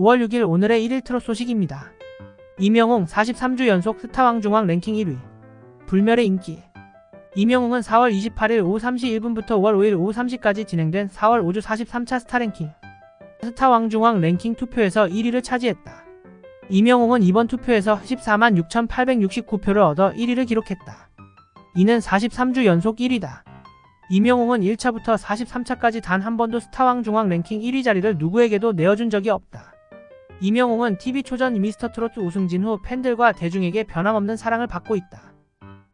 5월 6일 오늘의 1일 트롯 소식입니다. 이명웅 43주 연속 스타왕 중앙 랭킹 1위. 불멸의 인기. 이명웅은 4월 28일 오후 3시 1분부터 5월 5일 오후 3시까지 진행된 4월 5주 43차 스타 랭킹. 스타왕 중앙 랭킹 투표에서 1위를 차지했다. 이명웅은 이번 투표에서 14만 6,869표를 얻어 1위를 기록했다. 이는 43주 연속 1위다. 이명웅은 1차부터 43차까지 단 한 번도 스타왕 중앙 랭킹 1위 자리를 누구에게도 내어준 적이 없다. 이명웅은 TV 초전 미스터 트로트 우승진 후 팬들과 대중에게 변함없는 사랑을 받고 있다.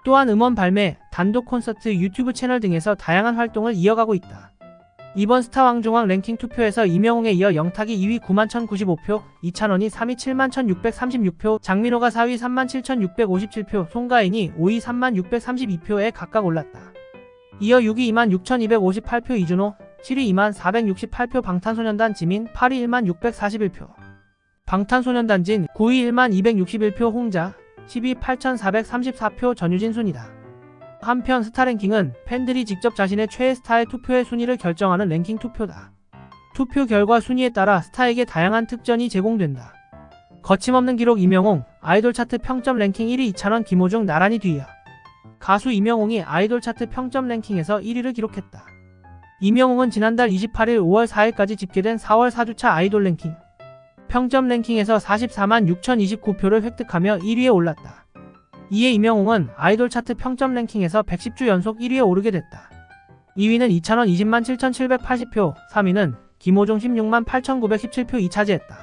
또한 음원 발매, 단독 콘서트, 유튜브 채널 등에서 다양한 활동을 이어가고 있다. 이번 스타 왕 중앙 랭킹 투표에서 이명웅에 이어 영탁이 2위 9만 1,095표, 이찬원이 3위 7만 1,636표, 장민호가 4위 3만 7,657표, 송가인이 5위 3만 632표에 각각 올랐다. 이어 6위 2만 6,258표 이준호, 7위 2만 468표 방탄소년단 지민, 8위 1만 641표. 방탄소년단 진, 9위 1만 261표 홍자, 10위 8,434표 전유진 순이다. 한편 스타랭킹은 팬들이 직접 자신의 최애 스타의 투표의 순위를 결정하는 랭킹 투표다. 투표 결과 순위에 따라 스타에게 다양한 특전이 제공된다. 거침없는 기록 이명웅, 아이돌 차트 평점 랭킹 1위 이찬원 김호중 나란히 뒤이야. 가수 이명웅이 아이돌 차트 평점 랭킹에서 1위를 기록했다. 이명웅은 지난달 28일 5월 4일까지 집계된 4월 4주차 아이돌 랭킹 평점 랭킹에서 44만 6,029표를 획득하며 1위에 올랐다. 이에 이명웅은 아이돌 차트 평점 랭킹에서 110주 연속 1위에 오르게 됐다. 2위는 이찬원 20만 7,780표, 3위는 김호중 16만 8,917표 2차지했다.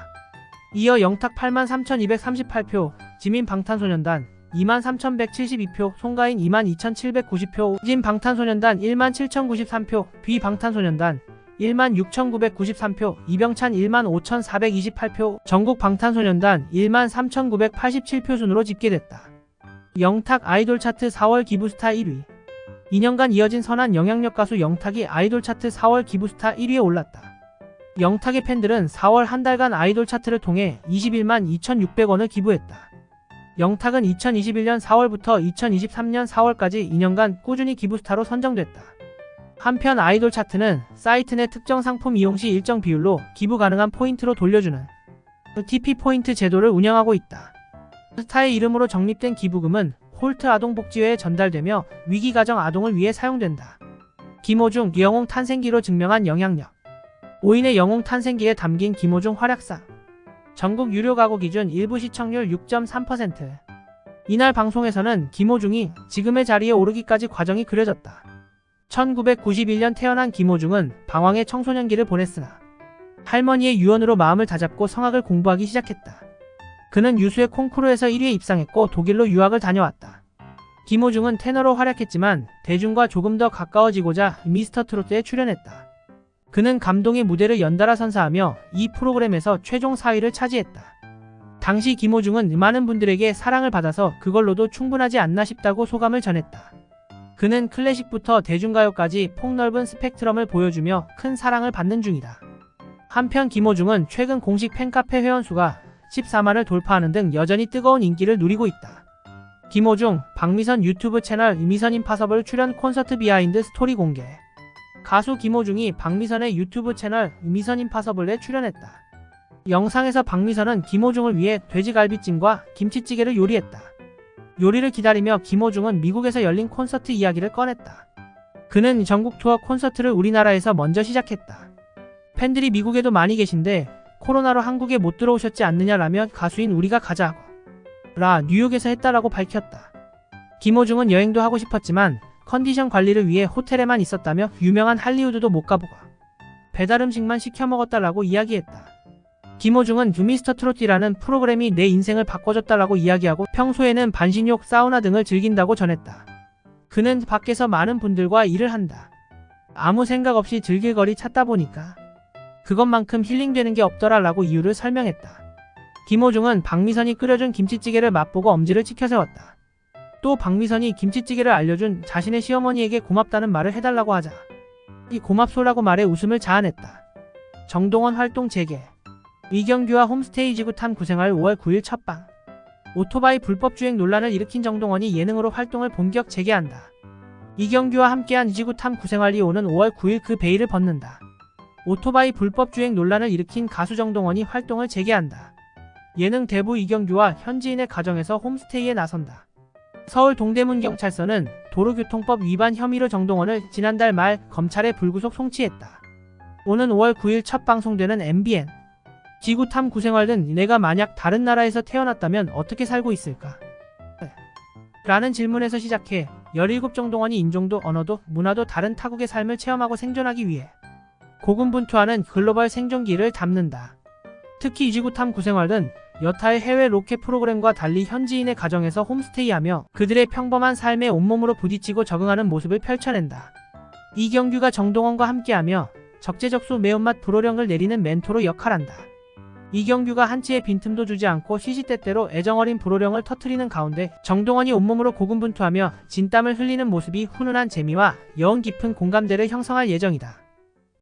이어 영탁 8만 3,238표, 지민 방탄소년단 2만 3,172표, 송가인 2만 2,790표, 진 방탄소년단 1만 7,093표, 비 방탄소년단 1만 6,993표, 이병찬 1만 5,428표, 전국 방탄소년단 1만 3,987표 순으로 집계됐다. 영탁 아이돌 차트 4월 기부스타 1위 2년간 이어진 선한 영향력 가수 영탁이 아이돌 차트 4월 기부스타 1위에 올랐다. 영탁의 팬들은 4월 한 달간 아이돌 차트를 통해 21만 2,600원을 기부했다. 영탁은 2021년 4월부터 2023년 4월까지 2년간 꾸준히 기부스타로 선정됐다. 한편 아이돌 차트는 사이트 내 특정 상품 이용 시 일정 비율로 기부 가능한 포인트로 돌려주는 TP 포인트 제도를 운영하고 있다. 스타의 이름으로 적립된 기부금은 홀트 아동복지회에 전달되며 위기가정 아동을 위해 사용된다. 김호중 영웅 탄생기로 증명한 영향력 5인의 영웅 탄생기에 담긴 김호중 활약상 전국 유료 가구 기준 일부 시청률 6.3% 이날 방송에서는 김호중이 지금의 자리에 오르기까지 과정이 그려졌다. 1991년 태어난 김호중은 방황의 청소년기를 보냈으나 할머니의 유언으로 마음을 다잡고 성악을 공부하기 시작했다. 그는 유수의 콩쿠르에서 1위에 입상했고 독일로 유학을 다녀왔다. 김호중은 테너로 활약했지만 대중과 조금 더 가까워지고자 미스터 트로트에 출연했다. 그는 감동의 무대를 연달아 선사하며 이 프로그램에서 최종 4위를 차지했다. 당시 김호중은 많은 분들에게 사랑을 받아서 그걸로도 충분하지 않나 싶다고 소감을 전했다. 그는 클래식부터 대중가요까지 폭넓은 스펙트럼을 보여주며 큰 사랑을 받는 중이다. 한편 김호중은 최근 공식 팬카페 회원수가 14만을 돌파하는 등 여전히 뜨거운 인기를 누리고 있다. 김호중, 박미선 유튜브 채널 미선 임파서블 출연 콘서트 비하인드 스토리 공개 가수 김호중이 박미선의 유튜브 채널 미선 임파서블에 출연했다. 영상에서 박미선은 김호중을 위해 돼지갈비찜과 김치찌개를 요리했다. 요리를 기다리며 김호중은 미국에서 열린 콘서트 이야기를 꺼냈다. 그는 전국 투어 콘서트를 우리나라에서 먼저 시작했다. 팬들이 미국에도 많이 계신데 코로나로 한국에 못 들어오셨지 않느냐라며 가수인 우리가 가자고 라 뉴욕에서 했다라고 밝혔다. 김호중은 여행도 하고 싶었지만 컨디션 관리를 위해 호텔에만 있었다며 유명한 할리우드도 못 가보고 배달 음식만 시켜 먹었다라고 이야기했다. 김호중은 뉴미스터 트로트라는 프로그램이 내 인생을 바꿔줬다라고 이야기하고 평소에는 반신욕, 사우나 등을 즐긴다고 전했다. 그는 밖에서 많은 분들과 일을 한다. 아무 생각 없이 즐길 거리 찾다 보니까 그것만큼 힐링되는 게 없더라라고 이유를 설명했다. 김호중은 박미선이 끓여준 김치찌개를 맛보고 엄지를 치켜세웠다. 또 박미선이 김치찌개를 알려준 자신의 시어머니에게 고맙다는 말을 해달라고 하자 이 고맙소라고 말해 웃음을 자아냈다. 정동원 활동 재개 이경규와 홈스테이 지구 탐 구생활 5월 9일 첫방 오토바이 불법 주행 논란을 일으킨 정동원이 예능으로 활동을 본격 재개한다. 이경규와 함께한 이지구 탐 구생활이 오는 5월 9일 그 베일을 벗는다. 오토바이 불법 주행 논란을 일으킨 가수 정동원이 활동을 재개한다. 예능 대부 이경규와 현지인의 가정에서 홈스테이에 나선다. 서울 동대문 경찰서는 도로교통법 위반 혐의로 정동원을 지난달 말 검찰에 불구속 송치했다. 오는 5월 9일 첫 방송되는 MBN 지구탐 구생활은 내가 만약 다른 나라에서 태어났다면 어떻게 살고 있을까? 라는 질문에서 시작해 17 정동원이 인종도 언어도 문화도 다른 타국의 삶을 체험하고 생존하기 위해 고군분투하는 글로벌 생존기를 담는다. 특히 이지구탐 구생활은 여타의 해외 로켓 프로그램과 달리 현지인의 가정에서 홈스테이하며 그들의 평범한 삶에 온몸으로 부딪히고 적응하는 모습을 펼쳐낸다. 이경규가 정동원과 함께하며 적재적소 매운맛 불호령을 내리는 멘토로 역할한다. 이경규가 한치의 빈틈도 주지 않고 시시때때로 애정어린 불호령을 터트리는 가운데 정동원이 온몸으로 고군분투하며 진땀을 흘리는 모습이 훈훈한 재미와 여운 깊은 공감대를 형성할 예정이다.